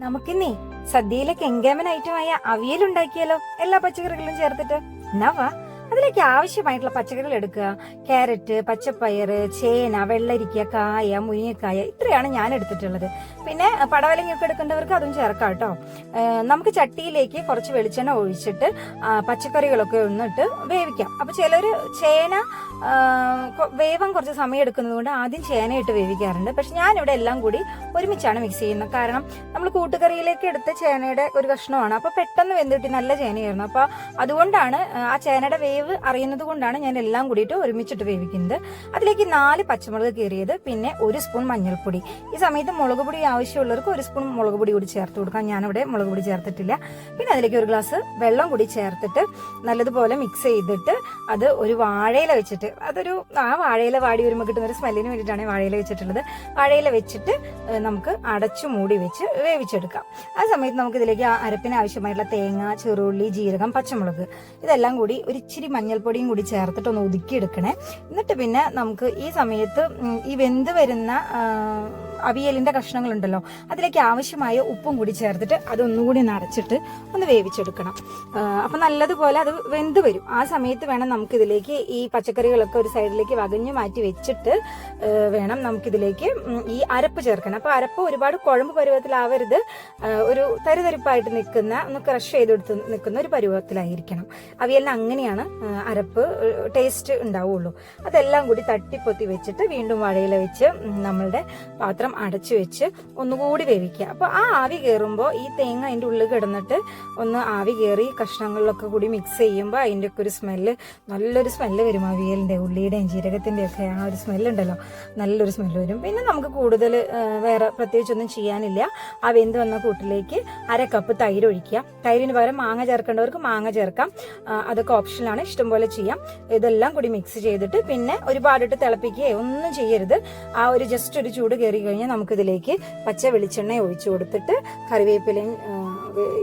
നമുക്കിന്നേ സദ്യയിലെ കെങ്കേമൻ ഐറ്റമായ അവിയൽ ഉണ്ടാക്കിയാലോ? എല്ലാ പച്ചക്കറികളും ചേർത്തിട്ട്. എന്നാ വാ. അതിലേക്ക് ആവശ്യമായിട്ടുള്ള പച്ചക്കറികൾ എടുക്കുക. ക്യാരറ്റ് പച്ചപ്പയർ ചേന വെള്ളരിക്ക കായ മുരിങ്ങക്കായ ഇത്രയാണ് ഞാൻ എടുത്തിട്ടുള്ളത്. പിന്നെ പടവലങ്ങയൊക്കെ എടുക്കേണ്ടവർക്ക് അതും ചേർക്കാം കേട്ടോ. നമുക്ക് ചട്ടിയിലേക്ക് കുറച്ച് വെളിച്ചെണ്ണ ഒഴിച്ചിട്ട് പച്ചക്കറികളൊക്കെ ഒന്നിട്ട് വേവിക്കാം. അപ്പൊ ചിലർ ചേന വേവം കുറച്ച് സമയം എടുക്കുന്നത് കൊണ്ട് ആദ്യം ചേനയിട്ട് വേവിക്കാറുണ്ട്. പക്ഷെ ഞാനിവിടെ എല്ലാം കൂടി ഒരുമിച്ചാണ് മിക്സ് ചെയ്യുന്നത്. കാരണം നമ്മൾ കൂട്ടുകറിയിലേക്ക് എടുത്ത ചേനയുടെ ഒരു കഷ്ണമാണ്. അപ്പൊ പെട്ടെന്ന് വെന്തിട്ട് നല്ല ചേനയായിരുന്നു. അപ്പൊ അതുകൊണ്ടാണ് ആ ചേനയുടെ വേവ് അറിയുന്നത് കൊണ്ടാണ് ഞാൻ എല്ലാം കൂടിയിട്ട് ഒരുമിച്ചിട്ട് വേവിക്കുന്നത്. അതിലേക്ക് നാല് പച്ചമുളക് കീറിയത് പിന്നെ ഒരു സ്പൂൺ മഞ്ഞൾപ്പൊടി. ഈ സമയത്ത് മുളക് പൊടി ആവശ്യമുള്ളവർക്ക് ഒരു സ്പൂൺ മുളക് പൊടി കൂടി ചേർത്ത് കൊടുക്കാം. ഞാനിവിടെ മുളക് പൊടി ചേർത്തിട്ടില്ല. പിന്നെ അതിലേക്ക് ഒരു ഗ്ലാസ് വെള്ളം കൂടി ചേർത്തിട്ട് നല്ലതുപോലെ മിക്സ് ചെയ്തിട്ട് അത് ഒരു വാഴയില വെച്ചിട്ട് അതൊരു ആ വാഴയില വാടി വരുമ്പോൾ കിട്ടുന്ന ഒരു സ്മെല്ലിന് വേണ്ടിയിട്ടാണ് വാഴയില വെച്ചിട്ടുള്ളത്. വാഴയില വെച്ചിട്ട് നമുക്ക് അടച്ചു മൂടി വെച്ച് വേവിച്ചെടുക്കാം. ആ സമയത്ത് നമുക്ക് ഇതിലേക്ക് അരപ്പിന് ആവശ്യമായിട്ടുള്ള തേങ്ങ ചെറുള്ളി ജീരകം പച്ചമുളക് ഇതെല്ലാം കൂടി ഒരു ഇച്ചിരി മഞ്ഞൾപ്പൊടിയും കൂടി ചേർത്തിട്ട് ഒന്ന് ഒതുക്കിയെടുക്കണേ. എന്നിട്ട് പിന്നെ നമുക്ക് ഈ സമയത്ത് ഈ വെന്ത് വരുന്ന കഷ്ണങ്ങൾ കഷ്ണങ്ങളുണ്ടല്ലോ അതിലേക്ക് ആവശ്യമായ ഉപ്പും കൂടി ചേർത്തിട്ട് അതൊന്നുകൂടി ഒന്ന് അടച്ചിട്ട് ഒന്ന് വേവിച്ചെടുക്കണം. അപ്പം നല്ലതുപോലെ അത് വെന്ത് വരും. ആ സമയത്ത് വേണം നമുക്ക് ഇതിലേക്ക് ഈ പച്ചക്കറികളൊക്കെ ഒരു സൈഡിലേക്ക് വകഞ്ഞു മാറ്റി വെച്ചിട്ട് വേണം നമുക്കിതിലേക്ക് ഈ അരപ്പ് ചേർക്കണം. അപ്പൊ അരപ്പ് ഒരുപാട് കുഴമ്പ് പരുവത്തിലാവരുത്. ഒരു തരിതരിപ്പായിട്ട് നിൽക്കുന്ന ഒന്ന് ക്രഷ് ചെയ്തെടുത്ത് നിൽക്കുന്ന ഒരു പരുവത്തിലായിരിക്കണം. അവിയലിന് അങ്ങനെയാണ് അരപ്പ് ടേസ്റ്റ് ഉണ്ടാവുള്ളൂ. അതെല്ലാം കൂടി തട്ടിപ്പൊത്തി വെച്ചിട്ട് വീണ്ടും വഴയിൽ വെച്ച് നമ്മളുടെ പാത്രം അടച്ചു വെച്ച് ഒന്നുകൂടി വേവിക്കുക. അപ്പോൾ ആ ആവി കയറുമ്പോൾ ഈ തേങ്ങ അതിന്റെ ഉള്ളിൽ കിടന്നിട്ട് ഒന്ന് ആവി കയറി കഷ്ണങ്ങളിലൊക്കെ കൂടി മിക്സ് ചെയ്യുമ്പോൾ അതിന്റെ ഒക്കെ ഒരു സ്മെല്ല് നല്ലൊരു സ്മെല്ല് വരും അവിയലിന്റെ ഉള്ളിയുടെയും ജീരകത്തിന്റെയും ഒക്കെ ആ ഒരു സ്മെല്ലുണ്ടല്ലോ നല്ലൊരു സ്മെല്ല് വരും. പിന്നെ നമുക്ക് കൂടുതൽ വേറെ പ്രത്യേകിച്ചൊന്നും ചെയ്യാനില്ല. ആ വെന്ത് വന്ന കൂട്ടിലേക്ക് അര കപ്പ് തൈര് ഒഴിക്കുക. തൈരിന് പകരം മാങ്ങ ചേർക്കേണ്ടവർക്ക് മാങ്ങ ചേർക്കാം. അതൊക്കെ ഓപ്ഷനാണ് ഇഷ്ടംപോലെ ചെയ്യാം. ഇതെല്ലാം കൂടി മിക്സ് ചെയ്തിട്ട് പിന്നെ ഒരുപാടിട്ട് തിളപ്പിക്കുകയോ ഒന്നും ചെയ്യരുത്. ആ ഒരു ജസ്റ്റ് ഒരു ചൂട് കയറി കഴിഞ്ഞാൽ നമുക്കിതിലേക്ക് പച്ച വെളിച്ചെണ്ണ ഒഴിച്ചു കൊടുത്തിട്ട് കറിവേപ്പിലയും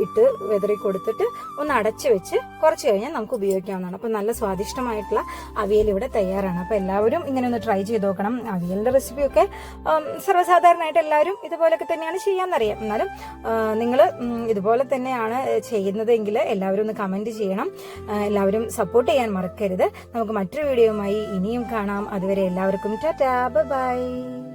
ഇട്ട് വെതറി കൊടുത്തിട്ട് ഒന്ന് അടച്ചു വെച്ച് കുറച്ച് കഴിഞ്ഞാൽ നമുക്ക് ഉപയോഗിക്കാവുന്നതാണ്. അപ്പോൾ നല്ല സ്വാദിഷ്ടമായിട്ടുള്ള അവിയൽ ഇവിടെ തയ്യാറാണ്. അപ്പോൾ എല്ലാവരും ഇങ്ങനെ ഒന്ന് ട്രൈ ചെയ്ത് നോക്കണം. അവിയലിന്റെ റെസിപ്പിയൊക്കെ സർവസാധാരണമായിട്ട് എല്ലാവരും ഇതുപോലൊക്കെ തന്നെയാണ് ചെയ്യാമെന്നറിയാം എന്നാലും നിങ്ങൾ ഇതുപോലെ തന്നെയാണ് ചെയ്യുന്നതെങ്കിൽ എല്ലാവരും ഒന്ന് കമന്റ് ചെയ്യണം. എല്ലാവരും സപ്പോർട്ട് ചെയ്യാൻ മറക്കരുത്. നമുക്ക് മറ്റൊരു വീഡിയോയുമായി ഇനിയും കാണാം. അതുവരെ എല്ലാവർക്കും ടാറ്റാ. ബൈ.